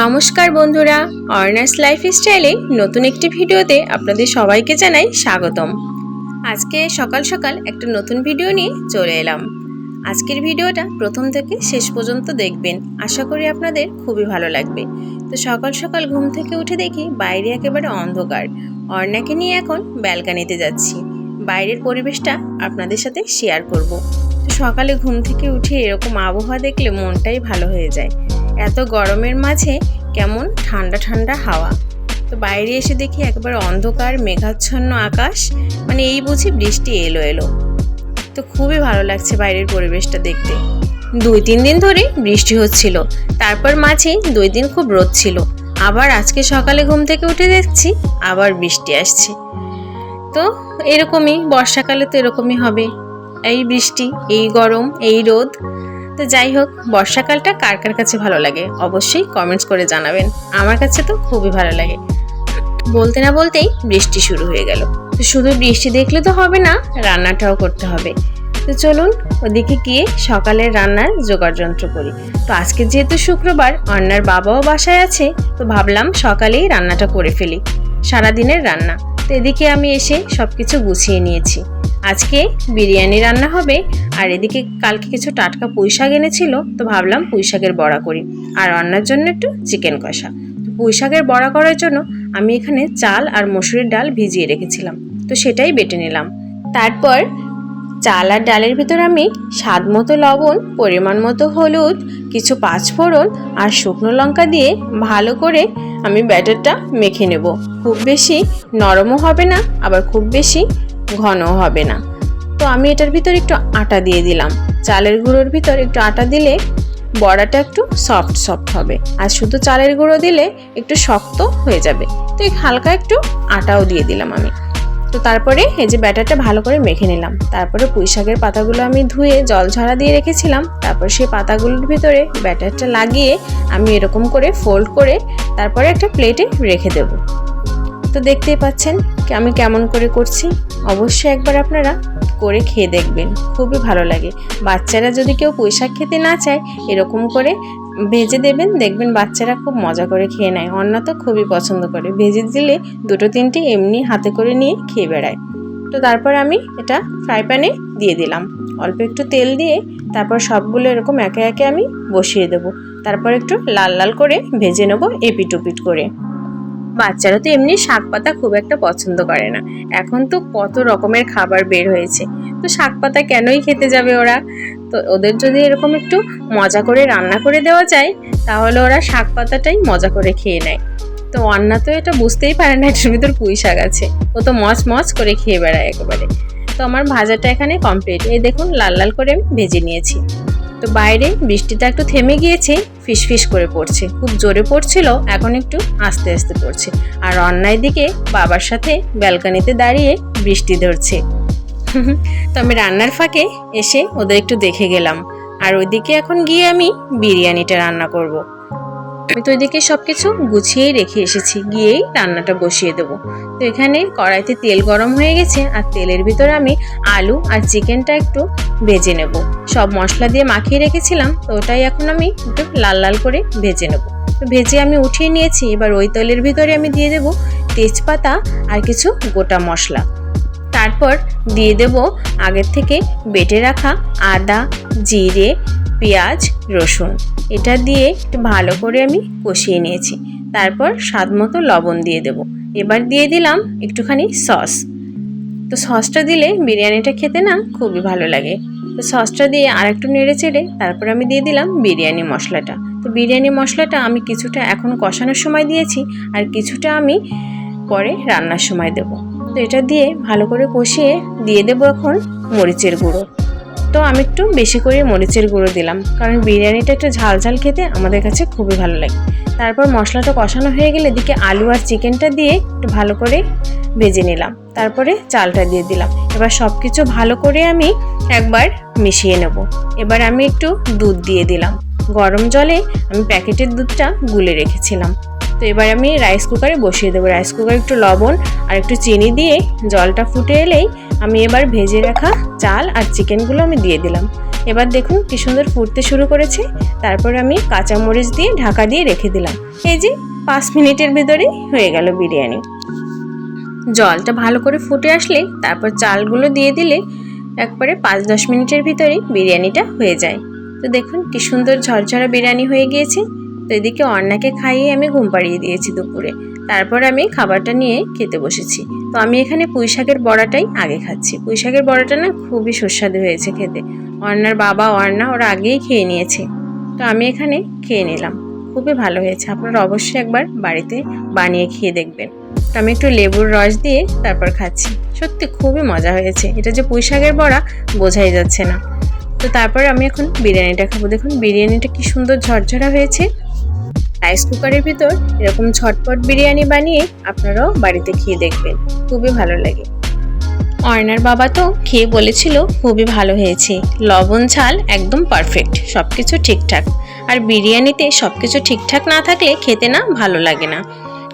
নমস্কার বন্ধুরা অর্নার্স লাইফস্টাইলে নতুন একটি ভিডিওতে আপনাদের সবাইকে জানাই স্বাগতম। আজকে সকাল সকাল একটা নতুন ভিডিও নিয়ে চলে এলাম। আজকের ভিডিওটা প্রথম থেকে শেষ পর্যন্ত দেখবেন, আশা করি আপনাদের খুবই ভালো লাগবে। তো সকাল সকাল ঘুম থেকে উঠে দেখি বাইরে একেবারে অন্ধকার। অর্ণাকে নিয়ে এখন ব্যালকানিতে যাচ্ছি। বাইরের পরিবেশটা আপনাদের সাথে শেয়ার করব। তো সকালে ঘুম থেকে উঠে এরকম আবহাওয়া দেখলে মনটাই ভালো হয়ে যায়। এত গরমের মাঝে কেমন ঠান্ডা ঠান্ডা হাওয়া। তো বাইরে এসে দেখি একবার অন্ধকার, মেঘাচ্ছন্ন আকাশ মানে এই বুঝি বৃষ্টি এলো এলো। তো খুবই ভালো লাগছে বাইরের পরিবেশটা দেখতে। দুই তিন দিন ধরে বৃষ্টি হচ্ছিল, তারপর মাঝে দুই দিন খুব রোদ ছিল। আবার আজকে সকালে ঘুম থেকে উঠে দেখছি আবার বৃষ্টি আসছে। তো এরকমই, বর্ষাকালে তো এরকমই হবে। এই বৃষ্টি, এই গরম, এই রোদ তো যাই হোক, বর্ষাকালটা কার কার কাছে ভালো লাগে অবশ্যই কমেন্টস করে জানাবেন। আমার কাছে তো খুবই ভালো লাগে। বলতে না বলতেই বৃষ্টি শুরু হয়ে গেল। তো শুধু বৃষ্টি দেখলে তো হবে না, রান্নাটাও করতে হবে। তো চলুন ওদিকে গিয়ে সকালের রান্নার জোগাড় যন্ত্র করি। তো আজকে যেহেতু শুক্রবার, অন্যার বাবাও বাসায় আছে, তো ভাবলাম সকালেই রান্নাটা করে ফেলি। সারাদিনের রান্না। তো এদিকে আমি এসে সব কিছু গুছিয়ে নিয়েছি। আজকে বিরিয়ানি রান্না হবে, আর এদিকে কালকে কিছু টাটকা পুঁই শাক এনেছিল, তো ভাবলাম পুঁই শাকের বড়া করি। আর রান্নার জন্য একটু চিকেন কষা। পুঁই শাকের বড়া করার জন্য আমি এখানে চাল আর মসুরির ডাল ভিজিয়ে রেখেছিলাম, তো সেটাই বেটে নিলাম। তারপর চাল আর ডালের ভিতর আমি স্বাদ মতো লবণ, পরিমাণ মতো হলুদ, কিছু পাঁচফোড়ন আর শুকনো লঙ্কা দিয়ে ভালো করে আমি ব্যাটারটা মেখে নেব। খুব বেশি নরমও হবে না, আবার খুব বেশি ঘনও হবে না। তো আমি এটার ভিতর একটু আটা দিয়ে দিলাম। চালের গুঁড়োর ভিতর একটু আটা দিলে বড়াটা একটু সফট সফট হবে। আর শুধু চালের গুঁড়ো দিলে একটু শক্ত হয়ে যাবে। তো এই হালকা একটু আটাও দিয়ে দিলাম আমি। তো তারপরে এই যে ব্যাটারটা ভালো করে মেখে নিলাম। তারপরে পুঁই শাকের পাতাগুলো আমি ধুয়ে জল ঝরা দিয়ে রেখেছিলাম। তারপর সেই পাতাগুলোর ভিতরে ব্যাটারটা লাগিয়ে আমি এরকম করে ফোল্ড করে তারপরে একটা প্লেটে রেখে দেবো। তো দেখতেই পাচ্ছেন আমি কেমন করে করছি। অবশ্যই একবার আপনারা করে খেয়ে দেখবেন। খুবই ভালো লাগে। বাচ্চারা যদি কেউ পুঁইশাক খেতে না চায়, এরকম করে ভেজে দেবেন, দেখবেন বাচ্চারা খুব মজা করে খেয়ে নেয়। অন্য তো খুবই পছন্দ করে। ভেজে দিলে দুটো তিনটে এমনি হাতে করে নিয়ে খেয়ে বেড়ায়। তো তারপর আমি এটা ফ্রাই প্যানে দিয়ে দিলাম। অল্প একটু তেল দিয়ে তারপর সবগুলো এরকম একে একে আমি বসিয়ে দেবো। তারপর একটু লাল লাল করে ভেজে নেব এপিট ওপিট করে। বাচ্চারা তো এমনি শাক পাতা খুব একটা পছন্দ করে না। এখন তো কত রকমের খাবার বের হয়েছে। তো শাক পাতা কেনই খেতে যাবে ওরা? তো ওদের যদি এরকম একটু মজা করে রান্না করে দেওয়া যায়, তাহলে ওরা শাক পাতাটাই মজা করে খেয়ে নেয়। তো অন্না তো এটা বুঝতেই পারে না, এটার ভিতর পুঁই শাক আছে। ও তো মচ মচ করে খেয়ে বেড়ায় একেবারে। তো আমার ভাজাটা এখানে কমপ্লিট এই দেখুন, লাল লাল করে আমি ভেজে নিয়েছি। তো বাইরে বৃষ্টিটা একটু থেমে গিয়েছে, ফিসফিস করে পড়ছে। খুব জোরে পড়ছিল, এখন একটু আস্তে আস্তে পড়ছে। আর অন্যায় দিকে বাবার সাথে ব্যালকানিতে দাঁড়িয়ে বৃষ্টি ধরছে। তো আমি রান্নার ফাঁকে এসে ওদের একটু দেখে গেলাম। আর ওইদিকে এখন গিয়ে আমি বিরিয়ানিটা রান্না করব। আমি তো এদিকে সব কিছু গুছিয়েই রেখে এসেছি। গিয়েই রান্নাটা বসিয়ে দেবো। তো এখানে কড়াইতে তেল গরম হয়ে গেছে আর তেলের ভিতরে আমি আলু আর চিকেনটা একটু ভেজে নেব। সব মশলা দিয়ে মাখিয়ে রেখেছিলাম, তো ওটাই এখন আমি একটু লাল লাল করে ভেজে নেব। তো ভেজে আমি উঠিয়ে নিয়েছি, এবার ওই তেলের ভিতরে আমি দিয়ে দেব তেজপাতা আর কিছু গোটা মশলা। তারপর দিয়ে দেব আগের থেকে বেটে রাখা আদা, জিরে পেঁয়াজ, রসুন। এটা দিয়ে একটু ভালো করে আমি কষিয়ে নিয়েছি। তারপর স্বাদ মতো লবণ দিয়ে দেব। এবার দিয়ে দিলাম একটুখানি সস। তো সসটা দিলে বিরিয়ানিটা খেতে না খুবই ভালো লাগে। তো সসটা দিয়ে আর একটু নেড়ে চেড়ে তারপর আমি দিয়ে দিলাম বিরিয়ানি মশলাটা। তো বিরিয়ানি মশলাটা আমি কিছুটা এখন কষানোর সময় দিয়েছি আর কিছুটা আমি পরে রান্নার সময় দেবো। তো এটা দিয়ে ভালো করে কষিয়ে দিয়ে দেবো এখন মরিচের গুঁড়ো। তো আমি একটু বেশি করে মরিচের গুঁড়ো দিলাম, কারণ বিরিয়ানিটা একটু ঝাল ঝাল খেতে আমাদের কাছে খুবই ভালো লাগে। তারপর মশলাটা কষানো হয়ে গেলে এদিকে আলু আর চিকেনটা দিয়ে একটু ভালো করে ভেজে নিলাম। তারপরে চালটা দিয়ে দিলাম। এবার সব কিছু ভালো করে আমি একবার মিশিয়ে নেব। এবার আমি একটু দুধ দিয়ে দিলাম। গরম জলে আমি প্যাকেটের দুধটা গুলে রেখেছিলাম। তো এবার আমি রাইস কুকারে বসিয়ে দেবো। রাইস কুকারে একটু লবণ আর একটু চিনি দিয়ে জলটা ফুটে এলেই আমি এবার ভেজে রাখা চাল আর চিকেনগুলো আমি দিয়ে দিলাম। এবার দেখুন কি সুন্দর ফুটতে শুরু করেছে। তারপর আমি কাঁচামরিচ দিয়ে ঢাকা দিয়ে রেখে দিলাম। এই যে পাঁচ মিনিটের ভেতরেই হয়ে গেল বিরিয়ানি। জলটা ভালো করে ফুটে আসলে তারপর চালগুলো দিয়ে দিলে একবারে পাঁচ দশ মিনিটের ভিতরেই বিরিয়ানিটা হয়ে যায়। তো দেখুন কি সুন্দর ঝরঝরা বিরিয়ানি হয়ে গিয়েছে। তো এদিকে অন্নাকে খাইয়ে আমি ঘুম পাড়িয়ে দিয়েছি দুপুরে। তারপর আমি খাবারটা নিয়ে খেতে বসেছি। তো আমি এখানে পুঁই শাকের বড়াটাই আগে খাচ্ছি। পুঁই শাকের বড়াটা না খুবই সুস্বাদু হয়েছে খেতে। অর্ণার বাবা অর্ণা ওরা আগেই খেয়ে নিয়েছে। তো আমি এখানে খেয়ে নিলাম। খুবই ভালো হয়েছে। আপনারা অবশ্যই একবার বাড়িতে বানিয়ে খেয়ে দেখবেন। তো আমি একটু লেবুর রস দিয়ে তারপর খাচ্ছি। সত্যি খুবই মজা হয়েছে। এটা যে পুঁই শাকের বড়া বোঝাই যাচ্ছে না। তো তারপর আমি এখন বিরিয়ানিটা খাব। দেখুন, বিরিয়ানিটা কি সুন্দর ঝরঝরা হয়েছে। রাইস কুকারের ভিতর এরকম ঝটপট বিরিয়ানি বানিয়ে আপনারাও বাড়িতে খেয়ে দেখবেন। খুবই ভালো লাগে। অর্ণার বাবা তো খেয়ে বলেছিল, খুবই ভালো হয়েছে। লবণ, ঝাল একদম পারফেক্ট সব কিছু ঠিকঠাক। আর বিরিয়ানিতে সব কিছু ঠিকঠাক না থাকলে খেতে না ভালো লাগে না।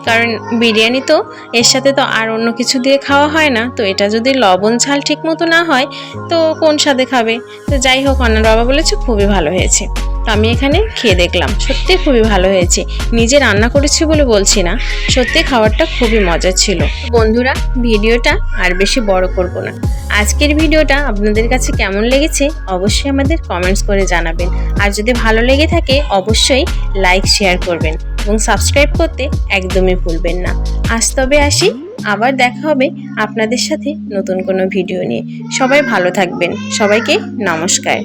কারণ বিরিয়ানি তো এর সাথে তো আর অন্য কিছু দিয়ে খাওয়া হয় না। তো এটা যদি লবণ ঝাল ঠিক মতো না হয়, তো কোন স্বাদে খাবে? তো যাই হোক অন্যার বাবা বলেছে খুবই ভালো হয়েছে। তো আমি এখানে খেয়ে দেখলাম, সত্যি খুবই ভালো হয়েছে। নিজে রান্না করেছি বলে বলছি না, সত্যি খাবারটা খুবই মজার ছিল। বন্ধুরা, ভিডিওটা আর বেশি বড় করব না। আজকের ভিডিওটা আপনাদের কাছে কেমন লেগেছে অবশ্যই আমাদের কমেন্টস করে জানাবেন। আর যদি ভালো লেগে থাকে, অবশ্যই লাইক, শেয়ার করবেন। এবং সাবস্ক্রাইব করতে একদমই ভুলবেন না। আজ তবে আসি, আবার দেখা হবে আপনাদের সাথে নতুন কোনো ভিডিও নিয়ে। সবাই ভালো থাকবেন। সবাইকে নমস্কার।